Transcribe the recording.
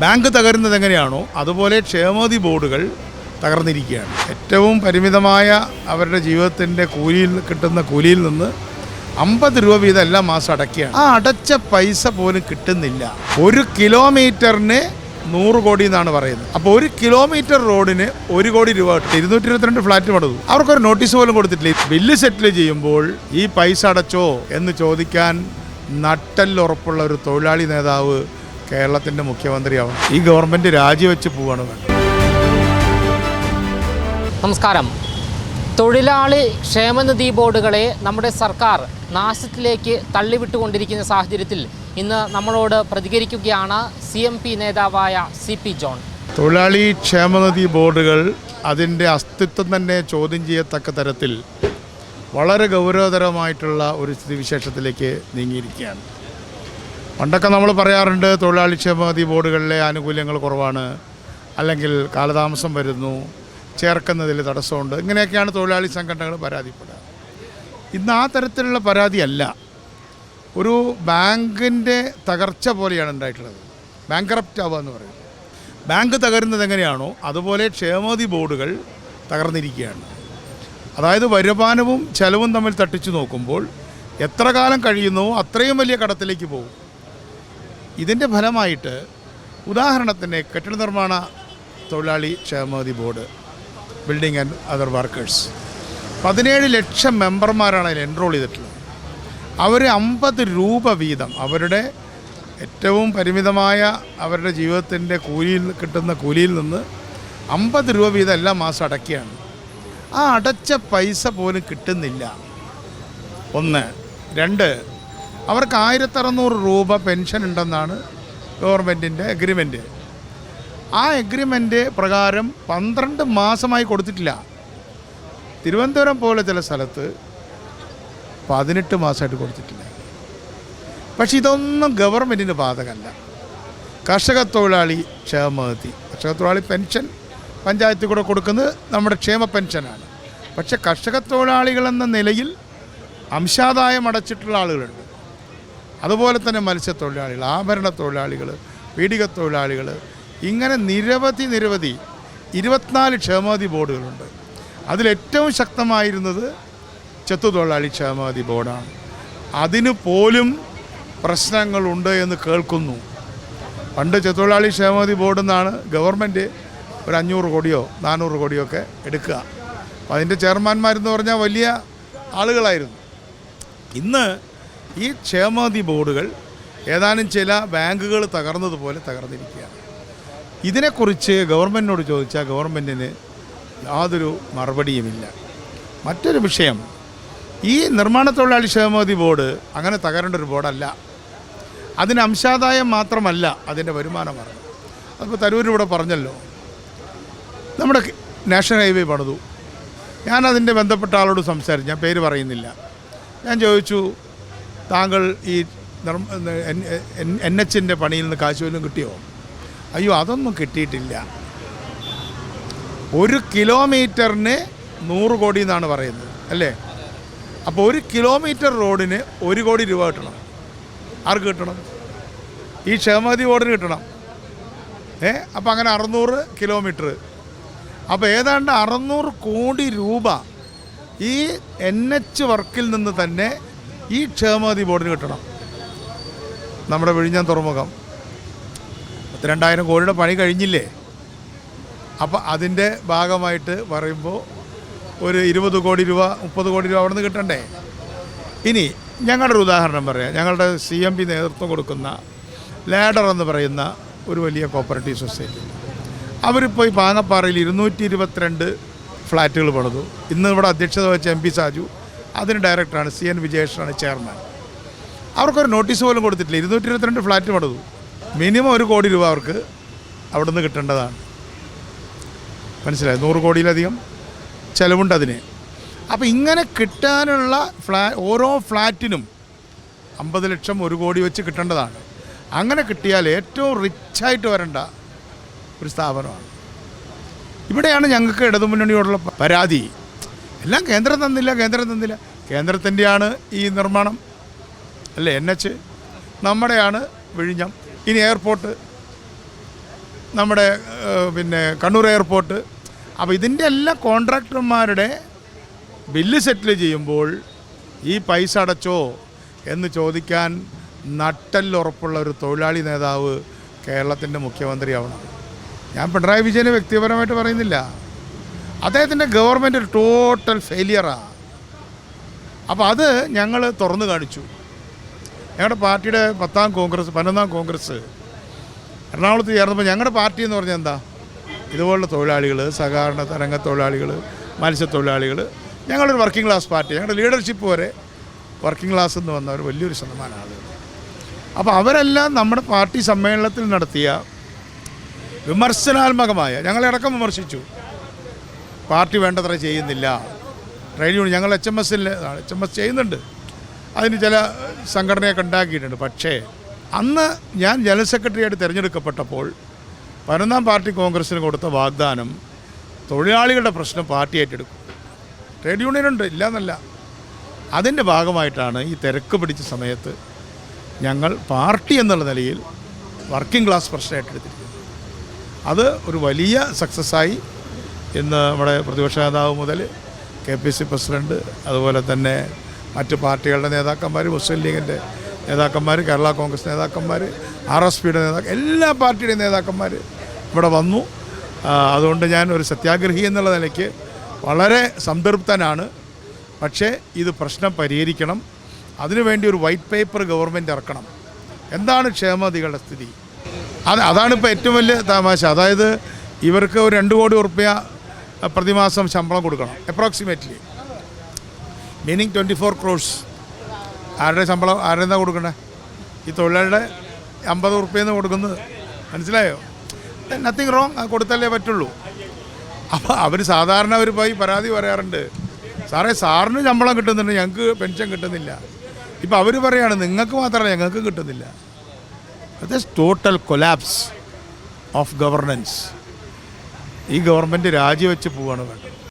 Bank തകരുന്നത് എങ്ങനെയാണോ അതുപോലെ ക്ഷേമനിധി ബോർഡുകൾ തകർന്നിരിക്കുകയാണ്. ഏറ്റവും പരിമിതമായ അവരുടെ ജീവിതത്തിന്റെ കൂലിയിൽ കിട്ടുന്ന കൂലിയിൽ നിന്ന് അമ്പത് രൂപ വീതം എല്ലാ മാസം അടയ്ക്കുകയാണ്. ആ അടച്ച പൈസ പോലും കിട്ടുന്നില്ല. ഒരു കിലോമീറ്ററിന് നൂറ് കോടി എന്നാണ് പറയുന്നത്. അപ്പോൾ ഒരു കിലോമീറ്റർ റോഡിന് ഒരു കോടി രൂപ ഇരുന്നൂറ്റി ഇരുപത്തിരണ്ട് ഫ്ലാറ്റ് പണിതു. അവർക്കൊരു നോട്ടീസ് പോലും കൊടുത്തിട്ടില്ല. ബില്ല് സെറ്റിൽ ചെയ്യുമ്പോൾ ഈ പൈസ അടച്ചോ എന്ന് ചോദിക്കാൻ നട്ടല്ലുറപ്പുള്ള ഒരു തൊഴിലാളി നേതാവ് കേരളത്തിന്റെ മുഖ്യമന്ത്രിയാവണം ഈ ഗവൺമെന്റ് രാജിവെച്ച് പോവാണ് നമസ്കാരം. തൊഴിലാളി ക്ഷേമനിധി ബോർഡുകളെ നമ്മുടെ സർക്കാർ നാശത്തിലേക്ക് തള്ളിവിട്ടുകൊണ്ടിരിക്കുന്ന സാഹചര്യത്തിൽ ഇന്ന് നമ്മളോട് പ്രതികരിക്കുകയാണ് സി എം പി നേതാവായ സി പി ജോൺ. തൊഴിലാളി ക്ഷേമനിധി ബോർഡുകൾ അതിന്റെ അസ്തിത്വം തന്നെ ചോദ്യം ചെയ്യത്തക്ക തരത്തിൽ വളരെ ഗൗരവതരമായിട്ടുള്ള ഒരു സ്ഥിതിവിശേഷത്തിലേക്ക് നീങ്ങിയിരിക്കുകയാണ്. പണ്ടൊക്കെ നമ്മൾ പറയാറുണ്ട് തൊഴിലാളി ക്ഷേമനിധി ബോർഡുകളിലെ ആനുകൂല്യങ്ങൾ കുറവാണ് അല്ലെങ്കിൽ കാലതാമസം വരുന്നു ചേർക്കുന്നതിൽ തടസ്സമുണ്ട് ഇങ്ങനെയൊക്കെയാണ് തൊഴിലാളി സംഘടനകൾ പരാതിപ്പെടുക. ഇന്ന് ആ തരത്തിലുള്ള പരാതിയല്ല. ഒരു ബാങ്കിന്റെ തകർച്ച പോലെയാണ് ഉണ്ടായിട്ടുള്ളത്. ബാങ്ക് കറപ്റ്റ് ആവുക എന്ന് പറയുന്നത്. ബാങ്ക് തകരുന്നത് എങ്ങനെയാണോ അതുപോലെ ക്ഷേമനിധി ബോർഡുകൾ തകർന്നിരിക്കുകയാണ്. അതായത് വരുമാനവും ചെലവും തമ്മിൽ തട്ടിച്ചു നോക്കുമ്പോൾ എത്ര കാലം കഴിയുന്നുവോ അത്രയും വലിയ കടത്തിലേക്ക് പോകും. ഇതിന്റെ ഫലമായിട്ട് ഉദാഹരണത്തിന് കെട്ടിട നിർമ്മാണ തൊഴിലാളി ക്ഷേമനിധി board building and other workers പതിനേഴ് ലക്ഷം മെമ്പർമാരാണ് അതിൽ എൻറോൾ ചെയ്തിട്ടുള്ളത്. അവർ അമ്പത് രൂപ വീതം അവരുടെ ഏറ്റവും പരിമിതമായ അവരുടെ ജീവിതത്തിന്റെ കൂലിയിൽ കിട്ടുന്ന കൂലിയിൽ നിന്ന് അമ്പത് രൂപ വീതം എല്ലാ മാസം അടയ്ക്കുകയാണ്. ആ അടച്ച പൈസ പോലും കിട്ടുന്നില്ല. ഒന്ന്. രണ്ട്. അവർക്ക് ആയിരത്തറുന്നൂറ് രൂപ പെൻഷൻ ഉണ്ടെന്നാണ് ഗവൺമെന്റിന്റെ എഗ്രിമെന്റ് ആ എഗ്രിമെന്റ് പ്രകാരം പന്ത്രണ്ട് മാസമായി കൊടുത്തിട്ടില്ല. തിരുവനന്തപുരം പോലെ ചില സ്ഥലത്ത് പതിനെട്ട് മാസമായിട്ട് കൊടുത്തിട്ടില്ല. പക്ഷെ ഇതൊന്നും ഗവൺമെന്റിന് ബാധകമല്ല. കർഷക തൊഴിലാളി ക്ഷേമനിധി കർഷക തൊഴിലാളി പെൻഷൻ പഞ്ചായത്തിൽ കൂടെ കൊടുക്കുന്നത് നമ്മുടെ ക്ഷേമ പെൻഷനാണ്. പക്ഷെ കർഷക തൊഴിലാളികളെന്ന നിലയിൽ അംശാദായം അടച്ചിട്ടുള്ള ആളുകളുണ്ട്. അതുപോലെ തന്നെ മത്സ്യത്തൊഴിലാളികൾ ആഭരണ തൊഴിലാളികൾ പീഡിക തൊഴിലാളികൾ. ഇങ്ങനെ നിരവധി നിരവധി ഇരുപത്തിനാല് ക്ഷേമനിധി ബോർഡുകളുണ്ട്. അതിലേറ്റവും ശക്തമായിരുന്നത് ചെത്തുതൊഴിലാളി ക്ഷേമനിധി ബോർഡാണ്. അതിന് പോലും പ്രശ്നങ്ങളുണ്ട് എന്ന് കേൾക്കുന്നു. പണ്ട് ചെത്തൊഴിലാളി ക്ഷേമനിധി ബോർഡിൽ നിന്നാണ് ഗവൺമെന്റ് ഒരു അഞ്ഞൂറ് കോടിയോ നാനൂറ് കോടിയോ ഒക്കെ എടുക്കുക. അപ്പോൾ അതിന്റെ ചെയർമാന്മാരെന്ന് പറഞ്ഞാൽ വലിയ ആളുകളായിരുന്നു. ഇന്ന് ഈ ക്ഷേമനിധി ബോർഡുകൾ ഏതാനും ചില ബാങ്കുകൾ തകർന്നതുപോലെ തകർന്നിരിക്കുകയാണ്. ഇതിനെക്കുറിച്ച് ഗവൺമെന്റിനോട് ചോദിച്ചാൽ ഗവൺമെന്റിന് യാതൊരു മറുപടിയുമില്ല. മറ്റൊരു വിഷയം ഈ നിർമ്മാണ തൊഴിലാളി ക്ഷേമനിധി ബോർഡ് അങ്ങനെ തകരേണ്ട ഒരു ബോർഡല്ല. അതിന് അംശാദായം മാത്രമല്ല അതിന്റെ വരുമാനമാണ് അതിപ്പോൾ തരൂരിവിടെ പറഞ്ഞല്ലോ. നമ്മുടെ നാഷണൽ ഹൈവേ പണിതു. ഞാൻ അതിന്റെ ബന്ധപ്പെട്ട ആളോട് സംസാരിച്ചു. ഞാൻ പേര് പറയുന്നില്ല. ഞാൻ ചോദിച്ചു താങ്കൾ ഈ എൻ എച്ചിന്റെ പണിയിൽ നിന്ന് കാശ് കിട്ടിയോ? അയ്യോ അതൊന്നും കിട്ടിയിട്ടില്ല. ഒരു കിലോമീറ്ററിന് നൂറ് കോടി എന്നാണ് പറയുന്നത് അല്ലേ? അപ്പോൾ ഒരു കിലോമീറ്റർ റോഡിന് ഒരു കോടി രൂപ കിട്ടണം. ആർക്ക് കിട്ടണം? ഈ ക്ഷേമനിധി ബോർഡിന് കിട്ടണം. ഏ? അപ്പോൾ അങ്ങനെ അറുന്നൂറ് കിലോമീറ്റർ. അപ്പോൾ ഏതാണ്ട് അറുന്നൂറ് കോടി രൂപ ഈ എൻ എച്ച് വർക്കിൽ നിന്ന് തന്നെ ഈ ക്ഷേമനിധി ബോർഡിന് കിട്ടണം. നമ്മുടെ വിഴിഞ്ഞാൻ തുറമുഖം. പത്തിരണ്ടായിരം കോടിയുടെ പണി കഴിഞ്ഞില്ലേ? അപ്പോൾ അതിന്റെ ഭാഗമായിട്ട് പറയുമ്പോൾ ഒരു ഇരുപത് കോടി രൂപ മുപ്പത് കോടി രൂപ അവിടെ നിന്ന് കിട്ടണ്ടേ? ഇനി ഞങ്ങളുടെ ഒരു ഉദാഹരണം പറയാം. ഞങ്ങളുടെ സി എം പി നേതൃത്വം കൊടുക്കുന്ന ലാഡർ എന്ന് പറയുന്ന ഒരു വലിയ കോപ്പറേറ്റീവ് സൊസൈറ്റി. അവരിപ്പോൾ ഈ പാങ്ങപ്പാറയിൽ ഇരുന്നൂറ്റി ഇരുപത്തിരണ്ട് ഫ്ലാറ്റുകൾ പണിതു. ഇന്ന് ഇവിടെ അധ്യക്ഷത വഹിച്ച എം പി സാജു അതിന് ഡയറക്ടറാണ് സി എൻ വിജയേഷനാണ് ചെയർമാൻ അവർക്കൊരു നോട്ടീസ് പോലും കൊടുത്തിട്ടില്ല. ഇരുന്നൂറ്റി ഇരുപത്തിരണ്ട് ഫ്ലാറ്റ് പണിതു. മിനിമം ഒരു കോടി രൂപ അവർക്ക് അവിടെ നിന്ന് കിട്ടേണ്ടതാണ്. മനസ്സിലായി? നൂറ് കോടിയിലധികം ചിലവുണ്ട് അതിന്. അപ്പോൾ ഇങ്ങനെ കിട്ടാനുള്ള ഫ്ലാ ഓരോ ഫ്ലാറ്റിനും അമ്പത് ലക്ഷം ഒരു കോടി വെച്ച് കിട്ടേണ്ടതാണ്. അങ്ങനെ കിട്ടിയാൽ ഏറ്റവും റിച്ചായിട്ട് വരേണ്ട ഒരു സ്ഥാപനമാണ്. ഇവിടെയാണ് ഞങ്ങൾക്ക് ഇടതുമുന്നണിയോടുള്ള പരാതി. എല്ലാം കേന്ദ്രം തന്നില്ല കേന്ദ്രം തന്നില്ല. കേന്ദ്രത്തിന്റെയാണ് ഈ നിർമ്മാണം. അല്ലേ എൻ എച്ച് നമ്മുടെയാണ് വിഴിഞ്ഞം. ഇനി എയർപോർട്ട് നമ്മുടെ പിന്നെ കണ്ണൂർ എയർപോർട്ട് അപ്പോൾ ഇതിന്റെ എല്ലാ കോൺട്രാക്ടർമാരുടെ ബില്ല് സെറ്റിൽ ചെയ്യുമ്പോൾ ഈ പൈസ അടച്ചോ എന്ന് ചോദിക്കാൻ നട്ടല്ലുറപ്പുള്ള ഒരു തൊഴിലാളി നേതാവ് കേരളത്തിന്റെ മുഖ്യമന്ത്രിയാവണം. ഞാൻ പിണറായി വിജയനെ വ്യക്തിപരമായിട്ട് പറയുന്നില്ല. അദ്ദേഹത്തിന്റെ ഗവൺമെന്റ് ഒരു ടോട്ടൽ ഫെയിലിയറാണ് അപ്പോൾ അത് ഞങ്ങൾ തുറന്നു കാണിച്ചു. ഞങ്ങളുടെ പാർട്ടിയുടെ പത്താം കോൺഗ്രസ് പതിനൊന്നാം കോൺഗ്രസ് എറണാകുളത്ത് ചേർന്നപ്പോൾ ഞങ്ങളുടെ പാർട്ടി എന്ന് പറഞ്ഞാൽ എന്താ? ഇതുപോലുള്ള തൊഴിലാളികൾ സഹകരണ തരംഗ തൊഴിലാളികൾ മത്സ്യത്തൊഴിലാളികൾ ഞങ്ങളൊരു വർക്കിംഗ് ക്ലാസ് പാർട്ടി. ഞങ്ങളുടെ ലീഡർഷിപ്പ് വരെ വർക്കിംഗ് ക്ലാസ് എന്ന് വന്ന ഒരു വലിയൊരു ശതമാനം ആളുകൾ. അപ്പോൾ അവരെല്ലാം നമ്മുടെ പാർട്ടി സമ്മേളനത്തിൽ നടത്തിയ വിമർശനാത്മകമായ ഞങ്ങളടക്കം വിമർശിച്ചു. പാർട്ടി വേണ്ടത്ര ചെയ്യുന്നില്ല. ട്രേഡ് യൂണിയൻ ഞങ്ങൾ എച്ച് എം എസിൽ എച്ച് എം എസ് ചെയ്യുന്നുണ്ട്. അതിന് ചില സംഘടനയൊക്കെ ഉണ്ടാക്കിയിട്ടുണ്ട്. പക്ഷേ അന്ന് ഞാൻ ജനറൽ സെക്രട്ടറിയായിട്ട് തിരഞ്ഞെടുക്കപ്പെട്ടപ്പോൾ പതിനൊന്നാം പാർട്ടി കോൺഗ്രസ്സിന് കൊടുത്ത വാഗ്ദാനം തൊഴിലാളികളുടെ പ്രശ്നം പാർട്ടി ഏറ്റെടുക്കും ട്രേഡ് യൂണിയനുണ്ട് ഇല്ല എന്നല്ല അതിന്റെ ഭാഗമായിട്ടാണ് ഈ തിരക്ക് പിടിച്ച സമയത്ത് ഞങ്ങൾ പാർട്ടി എന്നുള്ള നിലയിൽ വർക്കിംഗ് ക്ലാസ് പ്രശ്നം ഏറ്റെടുത്തിരിക്കുന്നത് അത് ഒരു വലിയ സക്സസ്സായി ഇന്ന് നമ്മുടെ പ്രതിപക്ഷ നേതാവ് മുതൽ കെ പി സി പ്രസിഡന്റ് അതുപോലെ തന്നെ മറ്റ് പാർട്ടികളുടെ നേതാക്കന്മാർ മുസ്ലിം ലീഗിന്റെ നേതാക്കന്മാർ കേരള കോൺഗ്രസ് നേതാക്കന്മാർ ആർ എസ് പിയുടെ നേതാക്കൾ എല്ലാ പാർട്ടിയുടെയും നേതാക്കന്മാർ ഇവിടെ വന്നു. അതുകൊണ്ട് ഞാൻ ഒരു സത്യാഗ്രഹി എന്നുള്ള നിലയ്ക്ക് വളരെ സംതൃപ്തനാണ്. പക്ഷേ ഇത് പ്രശ്നം പരിഹരിക്കണം. അതിനുവേണ്ടി ഒരു വൈറ്റ് പേപ്പർ ഗവൺമെന്റ് ഇറക്കണം. എന്താണ് ക്ഷേമതികളുടെ സ്ഥിതി? അത് അതാണ് ഇപ്പോൾ ഏറ്റവും വലിയ തമാശ. അതായത് ഇവർക്ക് ഒരു രണ്ട് കോടി ഉറുപ്പ്യ പ്രതിമാസം ശമ്പളം കൊടുക്കണം. Approximately meaning twenty four crores ആരുടെ ശമ്പളം ആരുടെ എന്താ കൊടുക്കണ്ടേ? ഈ തൊഴിലാളിയുടെ അമ്പത് ഉറുപ്പ്യെന്ന് കൊടുക്കുന്നത്. മനസ്സിലായോ? നത്തിങ് റോങ് അത് കൊടുത്തല്ലേ പറ്റുള്ളൂ. അപ്പോൾ അവർ സാധാരണ അവർ പോയി പരാതി പറയാറുണ്ട്. സാറേ സാറിന് ശമ്പളം കിട്ടുന്നുണ്ട്. ഞങ്ങൾക്ക് പെൻഷൻ കിട്ടുന്നില്ല. ഇപ്പോൾ അവർ പറയാണ് നിങ്ങൾക്ക് മാത്രമല്ല ഞങ്ങൾക്ക് കിട്ടുന്നില്ല. അത് ടോട്ടൽ കൊലാപ്സ് ഓഫ് ഗവർണൻസ് ഈ ഗവൺമെന്റ് രാജിവെച്ച് പോവുകയാണ് വേണ്ടത്.